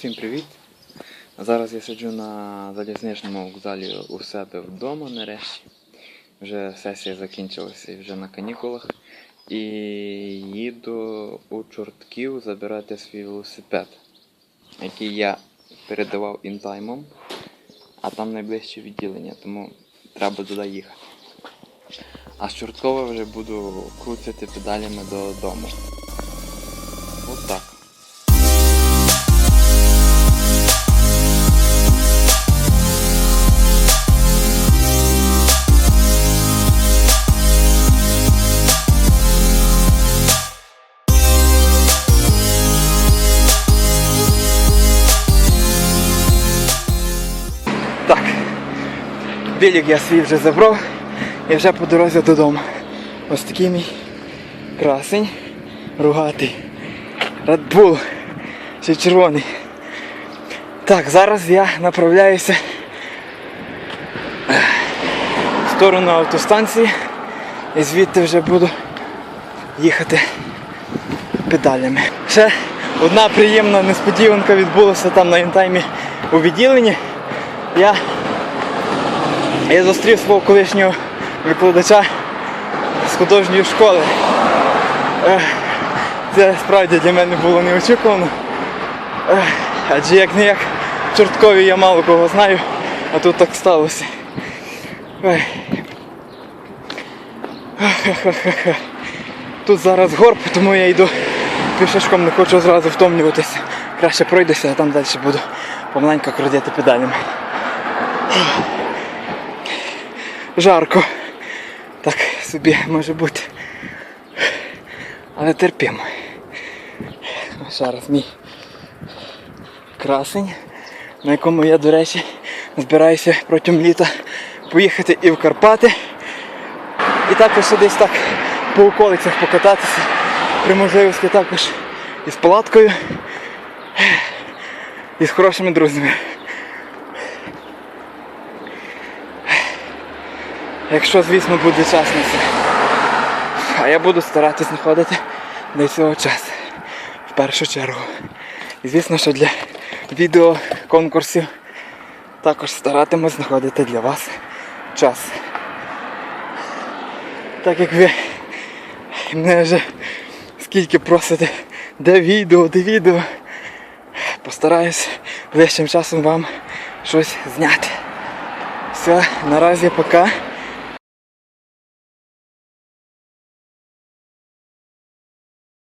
Всім привіт! Зараз я сиджу на залізничному вокзалі у себе вдома нарешті. Вже сесія закінчилася і вже на канікулах. І їду у Чортків забирати свій велосипед, який я передавав інтаймом, а там найближче відділення, тому треба туди їхати. А з Чорткова вже буду крутити педалями додому. Білік я свій вже забрав і вже по дорозі додому. Ось такий мій красень, ругатий. Bull, ще червоний. Так, зараз я направляюся в сторону автостанції і звідти вже буду їхати педалями. Ще одна приємна несподіванка відбулася там на інтаймі у відділенні. Я, я зустрів свого колишнього викладача з художньої школи. Це справді для мене було неочікувано. Адже як не як Чорткові я мало кого знаю, а тут так сталося. Тут зараз горб, тому я йду пішечком, не хочу зразу втомлюватися. Краще пройдуся, а там далі буду помаленько крутити педалями. Жарко. Так собі може бути. Але терпимо. Зараз мій красень, на якому я, до речі, збираюся протягом літа поїхати і в Карпати. І також десь так по околицях покататися. При можливості також із палаткою і з хорошими друзями. Якщо, звісно, буде час на це. А я буду старатись знаходити для цього час. В першу чергу. І звісно, що для відео конкурсів також старатимусь знаходити для вас час. Так як ви мене вже скільки просите, де відео, де відео, постараюсь ближчим часом вам щось зняти. Все, наразі пока.